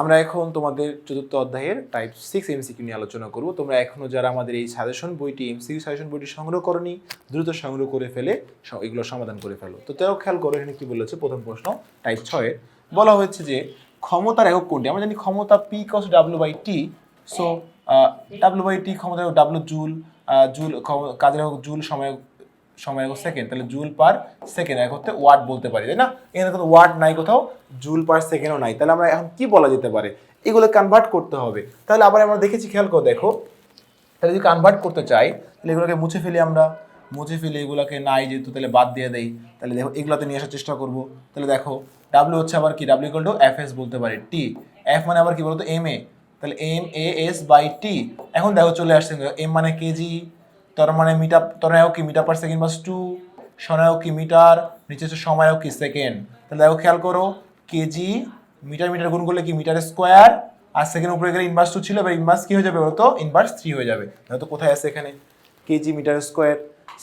আমরা এখন তোমাদের চতুর্থ অধ্যায়ের টাইপ সিক্স এমসিকিউ নিয়ে আলোচনা করব। তোমরা এখনও যারা আমাদের এই সাজেশন বইটি এমসিকিউ সাজেশন বইটি সংগ্রহ করনি, দ্রুত সংগ্রহ করে ফেলে এগুলো সমাধান করে ফেলো। তো তাও খেয়াল করো, এখানে কী বলেছে? প্রথম প্রশ্ন টাইপ ছয়ে বলা হয়েছে যে, ক্ষমতার একক কোনটি? আমরা জানি ক্ষমতা P cos W by T so W by T ক্ষমতা ডাব্লিউ জুল জুল কাজের হোক জুল, সময় সময় একক সেকেন্ড তাহলে জুল পার সেকেন্ড এক হতে ওয়াট বলতে পারি, তাই না? এখানে কোনো ওয়াট নাই কোথাও জুল পার সেকেন্ডও নাই। তাহলে আমরা এখন কি বলা যেতে পারে? এগুলো কনভার্ট করতে হবে। তাহলে আবার আমরা দেখেছি, খেয়াল করে, দেখো। তাহলে যদি কনভার্ট করতে চাই, তাহলে এগুলোকে মুছে ফেলি আমরা। মুছে ফেলে এগুলোকে নাই যেহেতু, তাহলে বাদ দিয়ে দেই। তাহলে দেখো, এগুলোতে নিয়ে আসার চেষ্টা করব। তাহলে দেখো ডাব্লিউ হচ্ছে আবার কি? W equal to F S বলতে পারি টি এফ মানে আবার কি বলতো? এম এ তাহলে M A S by T এখন দেখো, চলে আসছে এম মানে কেজি। তার মানে মিটার তরায়ও কি মিটার পার সেকেন্ড বাস টু সনায়ও কি মিটার নিচে হচ্ছে সময়ও কি সেকেন্ড তাহলে দেখো খেয়াল করো কেজি মিটার মিটার গুণ করলে কি মিটার স্কোয়ার আর সেকেন্ড উপরে গেলে ইনভার্স টু ছিল, এবার ইনভার্স কি হয়ে যাবে বলতো? ইনভার্স থ্রি হয়ে যাবে। তো কোথায় আছে এখানে? K G meter square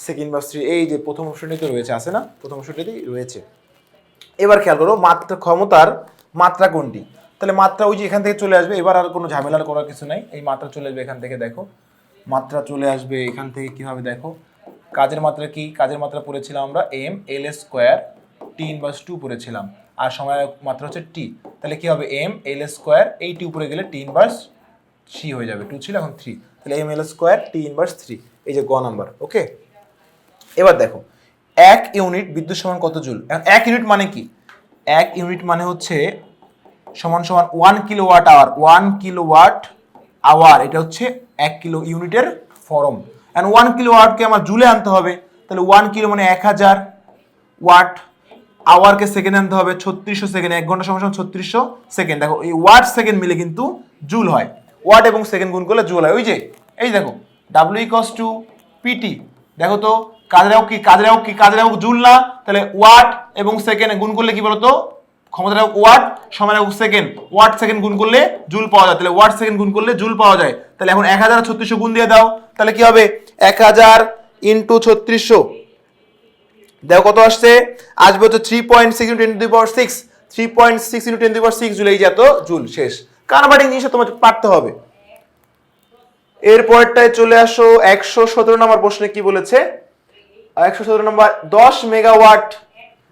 second inverse three এই যে প্রথম অপশনটিতে রয়েছে, আছে না? প্রথম অপশনটিতেই রয়েছে। এবার খেয়াল করো, মাত্রা ক্ষমতার মাত্রা কোনটি? তাহলে মাত্রা ওই যে এখান থেকে চলে আসবে, এবার আর কোনো ঝামেলার করার কিছু নাই, এই মাত্রা চলে আসবে এখান থেকে দেখো। মাত্রা চলে আসবে এখান থেকে কীভাবে দেখো? কাজের মাত্রা কি? কাজের মাত্রা পড়েছিলাম আমরা M L square T inverse two পড়েছিলাম। আর সময় মাত্রা হচ্ছে টি তাহলে কি হবে? এম এল স্কোয়ার এই টি উপরে গেলে টি ইনভার্স থ্রি হয়ে যাবে। টু ছিল এখন থ্রি তাহলে M L square T inverse three এই যে গ নাম্বার ওকে এবার দেখো, এক ইউনিট বিদ্যুৎ সমান কত জুল? এখন এক ইউনিট মানে কি? এক ইউনিট মানে হচ্ছে সমান সমান one kilo watt hour one kilo watt hour, এটা হচ্ছে এক কিলো ইউনিটের ফরম। অ্যান্ড ওয়ান কিলো ওয়াটকে আমার জুলে আনতে হবে। তাহলে ওয়ান কিলো মানে এক হাজার ওয়াট আওয়ারকে সেকেন্ড আনতে হবে, ছত্রিশশো সেকেন্ড এক ঘণ্টা সময় ছত্রিশশো সেকেন্ড দেখো, এই ওয়াট সেকেন্ড মিলে কিন্তু জুল হয়। ওয়াট এবং সেকেন্ড গুণ করলে জুল হয়। ওই যে, এই দেখো ডাব্লিউ ইকস টু পিটি দেখো তো, কাজের কি কাজের কি, কাজের জুল না? তাহলে ওয়াট এবং সেকেন্ড গুণ করলে কি বলতো? ক্ষমতার একক ওয়াট সময় একক সেকেন্ড। ওয়াট সেকেন্ড গুণ করলে জুল পাওয়া যায়। তাহলে ওয়াট সেকেন্ড গুণ করলে জুল পাওয়া যায়। তাহলে এখন এক হাজার ছত্রিশশো গুণ দিয়ে দাও। তাহলে কি হবে? এক হাজার ইন্টু ছত্রিশশো। দেখো কত আসছে? আসবে হচ্ছে three point six into ten to power six three point six into ten to power six joule এই যে জুল, শেষ। কারবাটিং জিনিসটা তোমাকে পারতে হবে? এরপরটায় চলে আসো, একশো সতেরো নম্বর প্রশ্নে কি বলেছে? একশো সতেরো নম্বর, দশ মেগাওয়াট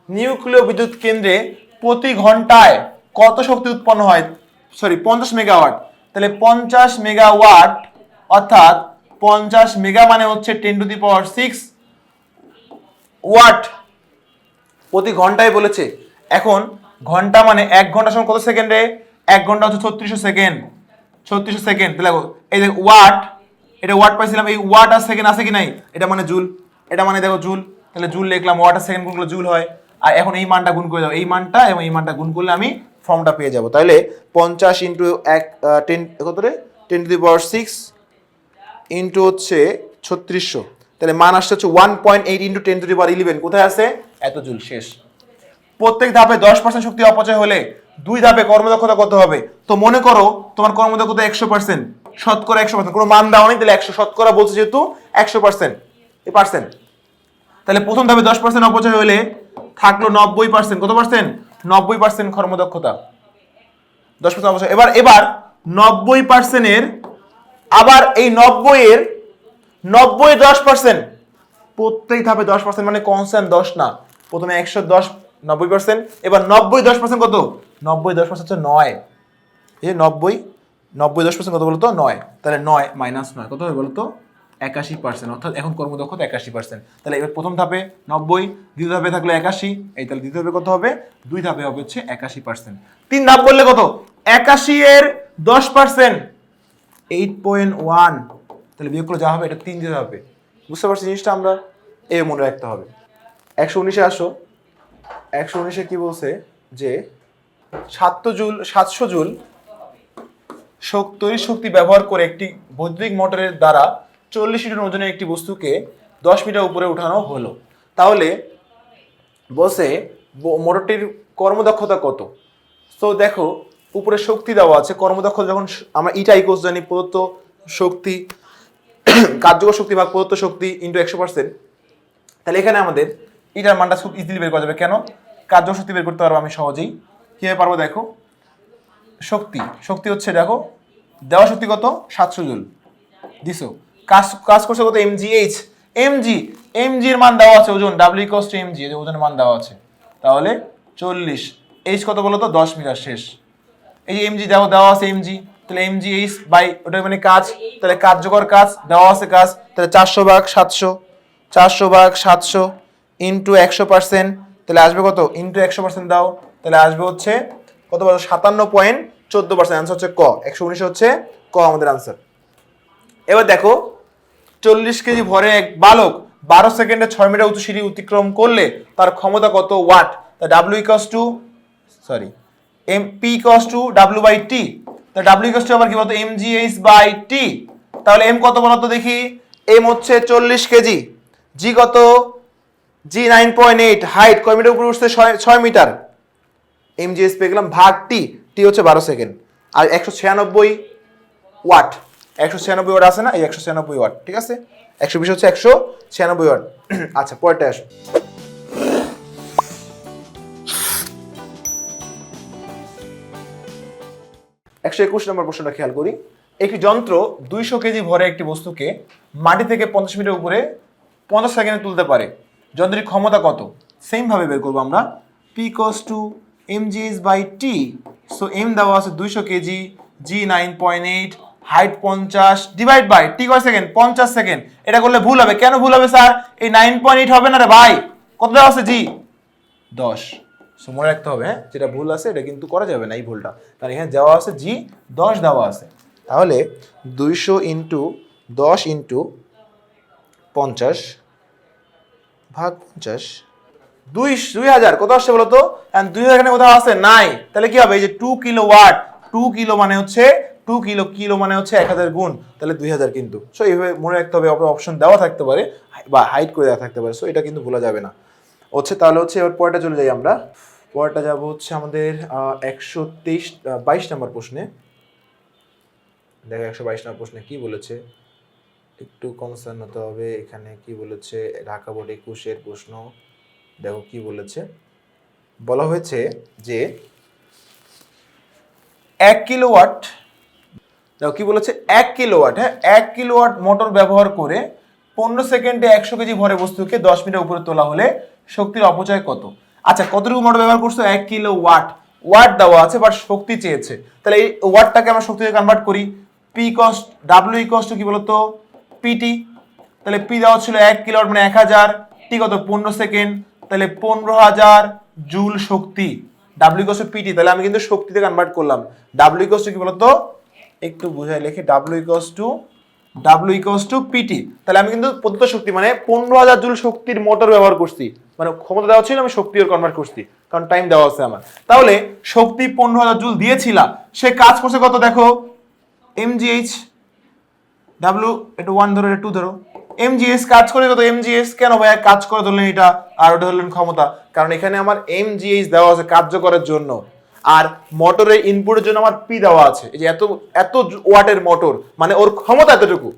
নিউক্লিয় বিদ্যুৎ কেন্দ্রে প্রতি ঘন্টায় কত শক্তি উৎপন্ন হয়? সরি পঞ্চাশ মেগাওয়াট তাহলে পঞ্চাশ মেগাওয়াট অর্থাৎ পঞ্চাশ মেগা মানে হচ্ছে ten to the power six watt প্রতি ঘন্টায় বলেছে। এখন ঘণ্টা মানে এক ঘণ্টা সময় কত সেকেন্ডে এক ঘণ্টা হচ্ছে ছত্রিশশো সেকেন্ড ছত্রিশশো সেকেন্ড তাহলে এই দেখো ওয়াট এটা ওয়াট পাইছিলাম, এই ওয়াট আর সেকেন্ড আছে কি নাই? এটা মানে জুল। এটা মানে দেখো জুল। তাহলে জুল লিখলাম ওয়াট আর সেকেন্ড করলে জুল হয়। আর এখন এই মানটা গুণ করে দাও এই মানটা এবং এই মানটা গুণ করলে আমি ফর্মটা পেয়ে যাব। তাহলে পঞ্চাশ ইন্টু এক টেন কত রে? Ten to the power six into হচ্ছে ছত্রিশশো। তাহলে মান আসছে হচ্ছে one point eight into ten to the power eleven কোথায় আছে? এত জুল শেষ। প্রত্যেক ধাপে দশ পার্সেন্ট শক্তি অপচয় হলে দুই ধাপে কর্মদক্ষতা কত হবে। তো মনে করো তোমার কর্মদক্ষতা একশো পার্সেন্ট শতকরা একশো পার্সেন্ট কোনো মান দেওয়া নেই তাহলে একশো শতকরা বলছে যেহেতু একশো পার্সেন্ট এই পার্সেন্ট তাহলে প্রথম ধাপে দশ পার্সেন্ট অপচয় হলে থাকল নব্বই পার্সেন্ট কত পার্সেন্ট নব্বই পার্সেন্ট কর্মদক্ষতা। দশ পার্সেন্ট অপচয় এবার এবার নব্বই পার্সেন্টের আবার এই নব্বই এর নব্বই দশ পার্সেন্ট প্রত্যেক ধাপে দশ পার্সেন্ট মানে কনস্ট্যান্ট দশ না। প্রথমে একশো দশ, নব্বই পার্সেন্ট এবার নব্বই দশ পার্সেন্ট কত? নব্বই দশ পার্সেন্ট হচ্ছে নয়। এই নব্বই নব্বই দশ পার্সেন্ট কত বলতো? নয়। তাহলে নয় মাইনাস নয়। কত হবে বলতো? একাশি পার্সেন্ট অর্থাৎ এখন কর্মদক্ষতা একাশি পার্সেন্ট তাহলে এবার প্রথম ধাপে নব্বই, দ্বিতীয় ধাপে থাকলে একাশি, এই তাহলে দ্বিতীয় ধাপে কত হবে? দুই ধাপে হবে হচ্ছে একাশি পার্সেন্ট তিন ধাপ করলে কত? একাশি এর দশ পার্সেন্ট এইট পয়েন্ট ওয়ান তাহলে বিয়োগ করে যা হবে, এটা তিন দিতে হবে। বুঝতে পারছি জিনিসটা আমরা? এ মনে রাখতে হবে। একশো উনিশে আসো। একশো উনিশে কি বলছে? যে সাতশো জুল সাতশো জুল শক- তড়িৎ শক্তি ব্যবহার করে একটি বৈদ্যুতিক মোটরের দ্বারা চল্লিশ লিটার ওজনের একটি বস্তুকে দশ মিটার উপরে উঠানো হলো। তাহলে বসে মোটরটির কর্মদক্ষতা কত? তো দেখো, উপরে শক্তি দেওয়া আছে। কর্মদক্ষতা যখন আমরা ইটা ইকোস জানি, প্রদত্ত শক্তি, কার্যকর শক্তি ভাগ প্রদত্ত শক্তি ইন্টু একশো পার্সেন্ট তাহলে এখানে আমাদের ইটার মানটা খুব ইজিলি বের করা যাবে। কেন? কার্যকর শক্তি বের করতে পারব আমি সহজেই। কীভাবে পারব দেখো? শক্তি শক্তি হচ্ছে দেখো, দেওয়া শক্তি কত? সাতশো জুল। দিছো? কাজ কাজ করছে কত? এমজিএইচ এমজি এমজি এর মান দেওয়া আছে, ওজন। ডাব্লিউ কস্ট এমজি ওজনের মান দেওয়া আছে। তাহলে চল্লিশ। এইচ কত বলো তো দশ মিটার শেষ। এই যে এমজি দেওয়া দেওয়া আছে এমজি তাহলে এমজি এইচ বাই ওটা মানে কাজ, তাহলে কার্যকর কাজ, দেওয়া আছে কাজ, তাহলে চারশো ভাগ সাতশো, চারশো ভাগ সাতশো ইন্টু একশো পার্সেন্ট তাহলে আসবে কত? ইন্টু একশো পার্সেন্ট দাও, তাহলে আসবে হচ্ছে কত বলো সাতান্ন পয়েন্ট চোদ্দ পার্সেন্ট আনসার হচ্ছে ক। একশো উনিশ হচ্ছে ক আমাদের আনসার এবার দেখো চল্লিশ কেজি ভরে এক বালক বারো সেকেন্ডে ছয় মিটার উঁচু সিঁড়ি অতিক্রম করলে তার ক্ষমতা কত ওয়াট? তা W equals to sorry M P equals to W by T তা ডাব্লিউ ইকস টু আবার কি বলতো? M G H by T তাহলে এম কত বলতো দেখি? এম হচ্ছে চল্লিশ কেজি। জি কত? G nine point eight height কয় মিটার উপরে উঠছে? ছয় মিটার। এম জি এস পেয়ে গেলাম ভাগ টি টি হচ্ছে বারো সেকেন্ড। আর একশো ছিয়ানব্বই ওয়াট। একশো ছিয়ানব্বই ওয়াট আছে না? এই একশো ছিয়ানব্বই ওয়াট ঠিক আছে? একশো বিশ হচ্ছে একশো ছিয়ানব্বই ওয়াট আচ্ছা পরেরটা আসো। একশো একুশ নম্বর প্রশ্নটা খেয়াল করি। একটি যন্ত্র দুইশো কেজি ভরে একটি বস্তুকে মাটি থেকে পঞ্চাশ মিটার উপরে পঞ্চাশ সেকেন্ডে তুলতে পারে। যন্ত্রের ক্ষমতা কত? সেম ভাবে বের করব আমরা। P equals to M G S by T so M দেওয়া আছে দুইশো KG G nine point eight height পঞ্চাশ ডিভাইড বাই টি কয় সেকেন্ড পঞ্চাশ সেকেন্ড এটা করলে ভুল হবে। কেন ভুল হবে, স্যার? এই নাইন পয়েন্ট এইট হবে না রে ভাই? কত দেওয়া আছে জি দশ। সো মনে রাখতে হবে হ্যাঁ? যেটা ভুল আছে, এটা কিন্তু করা যাবে না এই ভুলটা। কারণ এখানে দেওয়া আছে জি দশ দেওয়া আছে। তাহলে দুইশো ইন্টু দশ ইন্টু পঞ্চাশ ভাগ পঞ্চাশ, দুই দুই হাজার। কত আসছে বলো তো দুই হাজার এখানে কোথাও আছে? নাই। তাহলে কি হবে? এই যে two kilo watt two kilo মানে হচ্ছে টু কিলো কিলো মানে হচ্ছে এক হাজার গুণ, তাহলে দুই হাজার কিন্তু। সো এইভাবে মনে রাখতে হবে অপশন দেওয়া থাকতে পারে, বা হাইট করে দেওয়া থাকতে পারে। সো এটা কিন্তু ভোলা যাবে না। হচ্ছে, তাহলে হচ্ছে, এবার পরেরটা চলে যাই আমরা। পরেরটা যাব হচ্ছে আমাদের একশো তেইশ বাইশ নম্বর প্রশ্নে। দেখো, একশো বাইশ নম্বর প্রশ্নে কি বলেছে? একটু কনসার্ন হতে হবে, এখানে কি বলেছে? ঢাকা বোর্ড একুশের প্রশ্ন। দেখো, কি বলেছে? বলা হয়েছে যে, এক কিলোওয়াট দেখো কি বলেছে? এক কিলোওয়াট হ্যাঁ? এক কিলোওয়াট মোটর ব্যবহার করে পনেরো সেকেন্ডে একশো কেজি ভরে বস্তুকে দশ মিনিটের উপরে তোলা হলে শক্তির অপচয় কত? আচ্ছা কতটুকু মোটর ব্যবহার করছ? এক কিলো ওয়াট ওয়াট দেওয়া আছে বাট শক্তি চেয়েছে। তাহলে এই ওয়াটটাকে আমরা শক্তিতে কনভার্ট করি। পি কস্ট ডাব্লিউ কস্ট কি বলতো? পিটি তাহলে পি দেওয়া ছিল এক কিলোওয়াট মানে এক হাজার। টি কত? পনেরো সেকেন্ড। তাহলে পনেরো হাজার জুল শক্তি। ডাব্লিউ কস্ট পিটি তাহলে আমি কিন্তু শক্তিতে কনভার্ট করলাম। ডাব্লিউ কস্ট কি বলতো? একটু বুঝাই লিখি W equals to W equals to PT তাহলে আমি কিন্তু প্রদত্ত শক্তি মানে পনেরো হাজার জুল শক্তির মোটর ব্যবহার করছি। মানে ক্ষমতা দেওয়া ছিল, আমি শক্তি কনভার্ট করছি, কারণ টাইম দেওয়া আছে আমার। তাহলে শক্তি পনেরো হাজার জুল দিয়েছিলাম সে কাজ করছে কত দেখো? এমজিএইচ ডাব্লিউ একটু ওয়ান ধরো টু ধরো। এমজিএস কাজ করে কত? এমজিএস কেন ভাইয়া কাজ করে ধরলেন এটা? আর ওটা ধরলেন ক্ষমতা। কারণ এখানে আমার এমজিএইচ দেওয়া আছে কার্য করার জন্য। আর মোটরের ইনপুটের জন্য আমার পি দেওয়া আছে। এই যে এত এত ওয়াটের মোটর মানে ওর ক্ষমতা এতটুকু।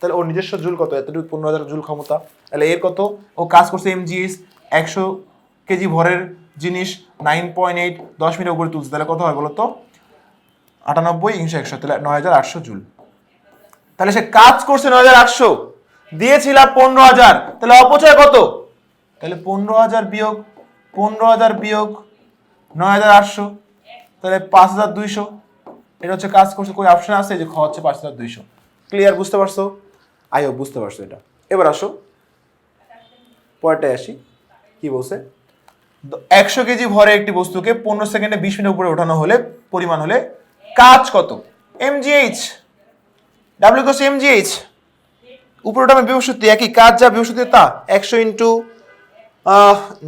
তাহলে ওর নিজস্ব জুল কত? এতটুকু, পনেরো হাজার জুল ক্ষমতা। তাহলে এর কত? ও কাজ করছে এমজিএস একশো কেজি ভরের জিনিস নাইন পয়েন্ট এইট দশ মিনিট উপরে তুলছে। তাহলে কত হয় বলো তো আটানব্বই ইংশো একশো, তাহলে নয় হাজার আটশো জুল। তাহলে সে কাজ করছে নয় হাজার আটশো। দিয়েছিলাম পনেরো হাজার। তাহলে অপচয় কত? তাহলে পনেরো হাজার বিয়োগ, পনেরো হাজার বিয়োগ, নয় হাজার আটশো। তাহলে পাঁচ হাজার দুইশো। এটা হচ্ছে কাজ করছে, কোনো অপশন আছে? যে খ হচ্ছে পাঁচ হাজার দুইশো। ক্লিয়ার বুঝতে পারছ? আই হোপ বুঝতে পারছ এটা। এবার আসো। পরেরটায় আসি। কি বলছে? একশো কেজি ভরে একটি বস্তুকে পনেরো সেকেন্ডে বিশ মিনিট উপরে ওঠানো হলে পরিমাণ হলে কাজ কত? এমজিএইচ ডাব্লিউ কোস এমজিএইচ উপরটা আমি বিভূষতি একই, কাজ যা বিভূষতি তা। একশো into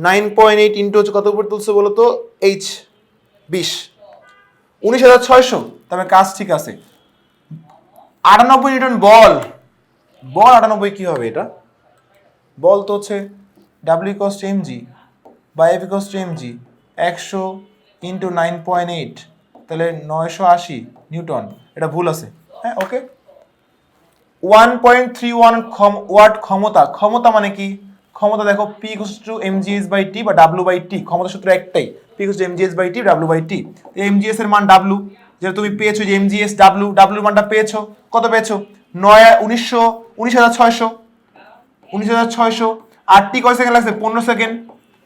nine point eight into হচ্ছে কত উপরে তুলছে বলো তো এইচ বিশ। উনিশ হাজার ছয়শো। তবে কাজ ঠিক আছে। আটানব্বই নিউটন বল। বল আটানব্বই কি হবে এটা? বল তো হচ্ছে ডাব্লিউ কস্ট এম জি বা এফ কস্ট এম জি একশো ইন্টু নাইন পয়েন্ট এইট তাহলে নয়শো আশি নিউটন। এটা ভুল আছে। হ্যাঁ okay one point three one ক্ষম ওয়াট ক্ষমতা। ক্ষমতা মানে কি? ক্ষমতা দেখো P to M GS by T বা ডাব্লু বাই টি ক্ষমতা সূত্র একটাই। P to M GS by T W by T M GS এর মান ডাব্লু যেটা তুমি পেয়েছ যে এমজিএস ডাব্লু ডাব্লু মানটা পেয়েছ, কত পেয়েছ? নয় উনিশশো, উনিশ হাজার ছয়শো, উনিশ হাজার ছয়শো। আর টি কয় সেকেন্ড লাগছে? পনেরো সেকেন্ড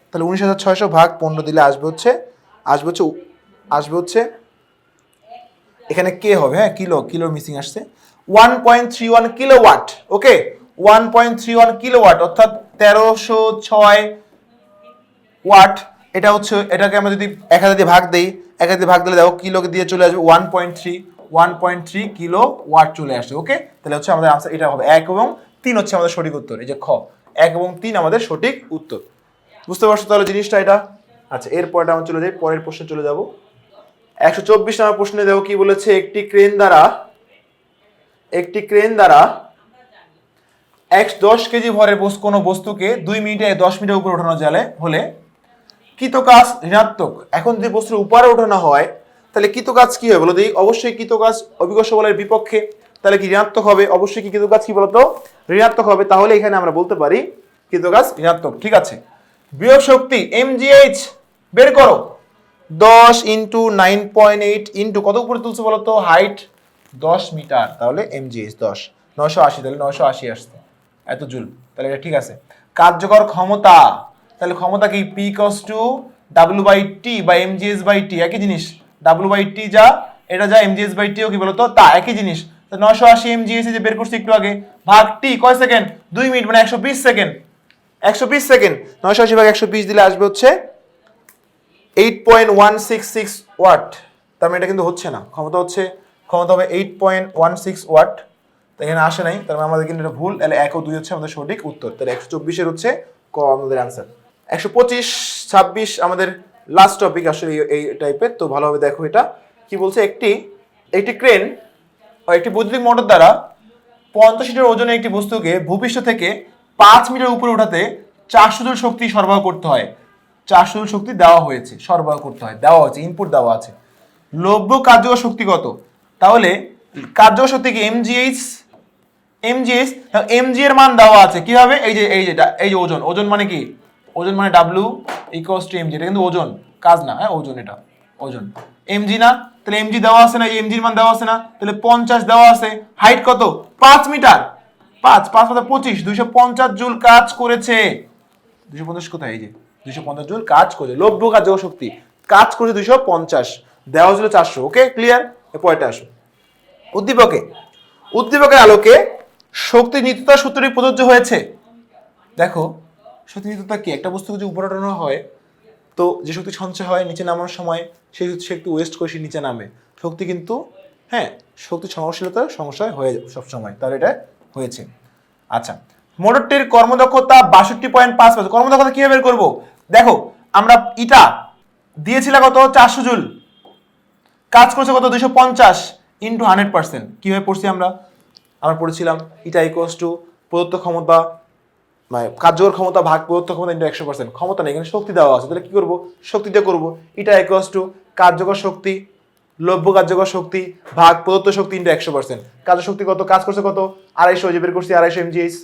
তাহলে উনিশ হাজার ছয়শো ভাগ পনেরো দিলে আসবে হচ্ছে আসবে হচ্ছে আসবে হচ্ছে, এখানে কে হবে হ্যাঁ কিলো কিলো মিসিং আসছে। One point three one kilo watt okay one point three one kilo watt অর্থাৎ তেরোশো ছয় ওয়াট এটা হচ্ছে, এটাকে আমরা যদি এক হাজার দিয়ে ভাগ দিই, এক হাজার ভাগ দিলে দেখো কিলোকে দিয়ে চলে আসবে one point three one point three kilo watt চলে আসবে ওকে তাহলে হচ্ছে আমাদের আনসার এটা হবে এক এবং তিন হচ্ছে আমাদের সঠিক উত্তর, এই যে খ। এক এবং তিন আমাদের সঠিক উত্তর। বুঝতে পারছ তাহলে জিনিসটা এটা? আচ্ছা এরপরটা আমরা চলে যাই, পরের প্রশ্নে চলে যাব। একশো চব্বিশ নম্বর প্রশ্নে দেখো কি বলেছে, একটি ক্রেন দ্বারা, একটি ক্রেন দ্বারা এক দশ কেজি ভরের কোনো বস্তুকে দুই মিনিটে দশ মিনিটের উপরে ওঠানো যালে হলে কৃতকাজ ঋণাত্মক। এখন যদি বস্তুর উপরে ওঠানো হয়, তাহলে কৃতকাজ কি হবে বলো দিই অবশ্যই কৃতকাজ অভিজ্ঞ বলের বিপক্ষে তাহলে কি ঋণাত্মক হবে? অবশ্যই কি কৃতকাজ কি বলতো? ঋণাত্মক হবে। তাহলে এখানে আমরা বলতে পারি কৃতকাজ ঋণাত্মক। ঠিক আছে। বিয়োগ শক্তি এমজিএইচ, বের করো। দশ into nine point eight into কত উপরে তুলছে বলতো হাইট দশ মিটার। তাহলে এমজিএইচ দশ। নশো আশি, তাহলে নশো আশি আসছে। এত জুল। তাহলে এটা ঠিক আছে। কার্যকর ক্ষমতা তাহলে ক্ষমতা কি? P equals to W by T বা এমজিএস বাই টি একই জিনিস। ডাব্লু বাই টি যা, এটা যা এম জি এস বাই টিও কি বলতো? তা, একই জিনিস। তো নশো আশি এমজিএস যে বের করছি একটু আগে, ভাগ টি কয় সেকেন্ড? দুই মিনিট মানে একশো বিশ সেকেন্ড। একশো বিশ সেকেন্ড। নশো আশি ভাগ একশো বিশ দিলে আসবে হচ্ছে eight point one six six watt তার মানে এটা কিন্তু হচ্ছে না। ক্ষমতা হচ্ছে, ক্ষমতা হবে eight point one six watt তো এখানে আসে নাই, তার মানে আমাদের কিন্তু এটা ভুল। তাহলে এক ও দুই হচ্ছে আমাদের সঠিক উত্তর। তাহলে একশো চব্বিশের হচ্ছে ক, আমাদের অ্যান্সার একশো পঁচিশ, ছাব্বিশ আমাদের লাস্ট টপিক আসলে এই- টাইপের তো ভালোভাবে দেখো এটা। কি বলছে? একটি একটি ক্রেন একটি বৈদ্যুতিক মোটর দ্বারা পঞ্চাশ লিটার ওজনের একটি বস্তুকে ভূপৃষ্ঠ থেকে পাঁচ মিটার উপরে ওঠাতে চারশো জুল শক্তি সরবরাহ করতে হয়। চারশো জুল শক্তি দেওয়া হয়েছে, সরবরাহ করতে হয়, দেওয়া হয়েছে ইনপুট দেওয়া আছে। লভ্য কার্যকর শক্তি কত? তাহলে কার্যকর শক্তি কি? এমজিএইচ এমজিএস এমজি এর মান দেওয়া আছে। কীভাবে? এই যে, এই যেটা, এই যে ওজন। ওজন মানে কি? ওজন মানে ডাব্লু ইকোয়াস টু এমজি এটা কিন্তু ওজন, কাজ না হ্যাঁ ওজন এটা, ওজন। এমজি না, তাহলে এমজি দেওয়া আছে না এমজির মান দেওয়া আছে না, তাহলে পঞ্চাশ দেওয়া আছে হাইট কত? পাঁচ মিটার। পাঁচ পাঁচ পাঁচ পঁচিশ, দুইশো পঞ্চাশ জুল কাজ করেছে। দুইশো পঞ্চাশ কোথায়? এই যে, দুইশো পঞ্চাশ জুল কাজ করেছে লভ্য কার্যকর শক্তি, কাজ করেছে দুইশো পঞ্চাশ, দেওয়া হয়েছিল চারশো ওকে ক্লিয়ার পয়টা আসো। উদ্দীপকে, উদ্দীপকের আলোকে শক্তি নিত্যতা সূত্রটি প্রযোজ্য হয়েছে। দেখো শক্তি কি? একটা বস্তু যদি উপরে ওঠানো হয়, তো যে শক্তি সঞ্চয় হয় নিচে নামার সময় সেই সে একটু ওয়েস্ট করে সে নিচে নামে। শক্তি কিন্তু হ্যাঁ শক্তি সংশীলতার সমস্যা হয়ে সব সময় তাহলে এটা হয়েছে। আচ্ছা মোটরটির কর্মদক্ষতা বাষট্টি পয়েন্ট পাঁচ পাঁচ কর্মদক্ষতা কীভাবে বের করব? দেখো, আমরা ইটা দিয়েছিলাম কত? চারশো জুল। কাজ করছে কত? দুশো পঞ্চাশ ইন্টু হান্ড্রেড পার্সেন্ট কীভাবে পড়ছি আমরা? আমরা পড়েছিলাম ইটা ইকোয়াস টু প্রদত্ত ক্ষমতা মানে কার্যকর ক্ষমতা ভাগ প্রদত্ত ক্ষমতা ইন্টু একশো পার্সেন্ট ক্ষমতা নেই, এখানে শক্তি দেওয়া আছে, তাহলে কি করব? শক্তি দিয়ে করব। ইটা ইকোয়াস টু কার্যকর শক্তি, লভ্য কার্যকর শক্তি ভাগ প্রদত্ত শক্তি ইন্টু একশো পার্সেন্ট কার্য শক্তি কত? কাজ করছে কত? আড়াইশো যে বের করছি, আড়াইশো এমজিএইচ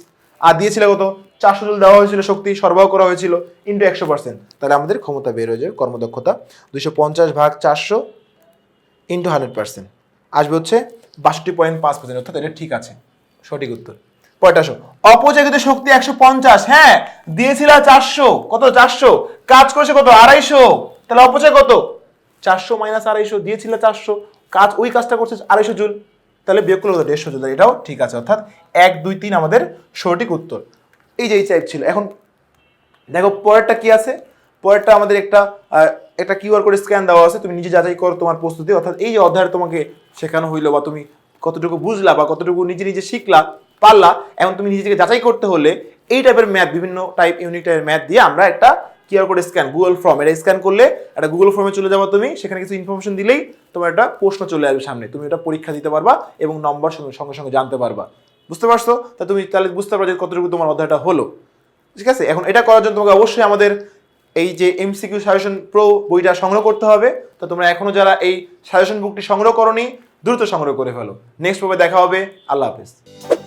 আর দিয়েছিল কত? চারশো জল দেওয়া হয়েছিল শক্তি, সরবরাহ করা হয়েছিল ইন্টু একশো পার্সেন্ট তাহলে আমাদের ক্ষমতা বের হয়ে যাবে, কর্মদক্ষতা দুইশো পঞ্চাশ ভাগ চারশো ইন্টু হান্ড্রেড পার্সেন্ট আসবে হচ্ছে বাষট্টি পয়েন্ট পাঁচ পার্সেন্ট অর্থাৎ এটা ঠিক আছে, সঠিক উত্তর। পয়টা আসো। অপচাকিত শক্তি একশো পঞ্চাশ হ্যাঁ দিয়েছিল চারশো। কত? চারশো। কাজ করেছে কত? আড়াইশো। তাহলে অপচয় কত? চারশো মাইনাস আড়াইশো, দিয়েছিল চারশো। কাজ ওই কাজটা করছে আড়াইশো জুল। তাহলে বিয়োগ করলে দেড়শো জুল। এটাও ঠিক আছে। অর্থাৎ এক, দুই, তিন আমাদের সঠিক উত্তর। এই যে এই টাইপ ছিল। এখন দেখো, পরেরটা কি আছে? পরেরটা আমাদের একটা একটা কিউআর কোড স্ক্যান দেওয়া আছে। তুমি নিজে যাচাই করো তোমার প্রস্তুতি। অর্থাৎ এই যে অধ্যায় তোমাকে শেখানো হইল বা তুমি কতটুকু বুঝলা বা কতটুকু নিজে নিজে শিখলা পারলা এখন তুমি নিজেকে যাচাই করতে হলে এই টাইপের ম্যাথ বিভিন্ন টাইপ ইউনিক টাইপের ম্যাথ দিয়ে আমরা একটা QR code scan Google form এটা স্ক্যান করলে একটা গুগল ফর্মে চলে যাব তুমি, সেখানে কিছু ইনফরমেশন দিলেই তোমার একটা প্রশ্ন চলে আসবে সামনে। তুমি এটা পরীক্ষা দিতে পারবা এবং নম্বর সঙ্গে সঙ্গে জানতে পারবা। বুঝতে পারছ? তা তুমি তাহলে বুঝতে পারবে যে কতটুকু তোমার অধ্যায়টা হলো। ঠিক আছে? এখন এটা করার জন্য তোমাকে অবশ্যই আমাদের এই যে এমসিকিউ সাজেশন প্রো বইটা সংগ্রহ করতে হবে। তো তোমরা এখনও যারা এই সাজেশন বুকটি সংগ্রহ করনি, দ্রুত সংগ্রহ করে ফেলো। নেক্সট পর্বে দেখা হবে। আল্লাহ হাফেজ।